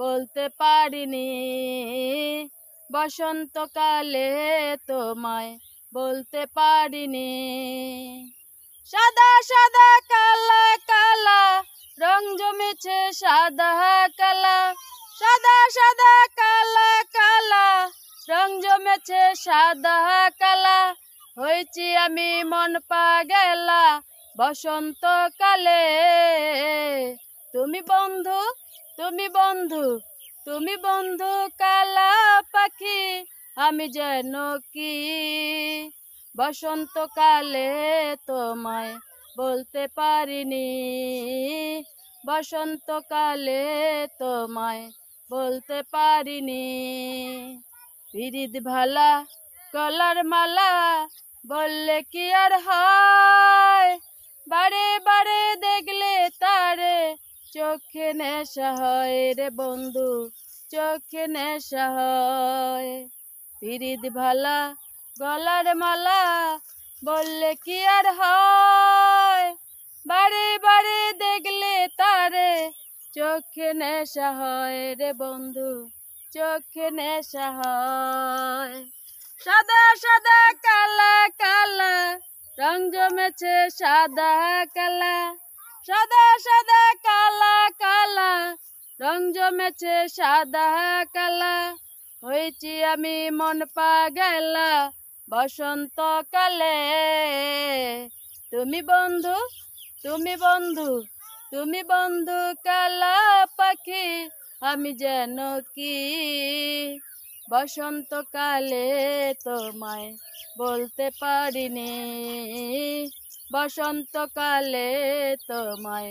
বলতে পারিনি। বসন্তকালে তোমায় বলতে পারিনি। সাদা সাদা, কালা কালা, রং জমেছে সাদা, কালা। সাদা সাদা, কালা কালা, রং জমেছে সাদা, কালা। হয়েছি আমি মন পাগেলা। বসন্তকালে তুমি বন্ধু তুমি বন্ধু তুমি বন্ধু কালা পাখি, আমি যেন কি? বসন্তকালে তোমায় বলতে পারিনি। বসন্তকালে তোমায় বলতে পারিনি। বিরিদ ভালা কলার মালা, বললে কি আর হয়? বারে বারে চোখে নেশা হয় রে বন্ধু, চোখে নেশা হয়। পিরিদ ভালা গলার মালা বললে কি আর হয়? বারে বারে দেখলে তারে চোখে নেশা হয় রে বন্ধু, চোখে নেশা হয়। সাদা সাদা কালা কালা, রং জমেছে সাদা কালা, সাদা রং জমেছে সাদা কালা হয়েছি আমি মন পাগেলা বসন্তকালে তুমি বন্ধু তুমি বন্ধু তুমি বন্ধু কালা পাখি, আমি যেন কি? বসন্তকালে তোমায় বলতে পারিনি। বসন্তকালে তোমায়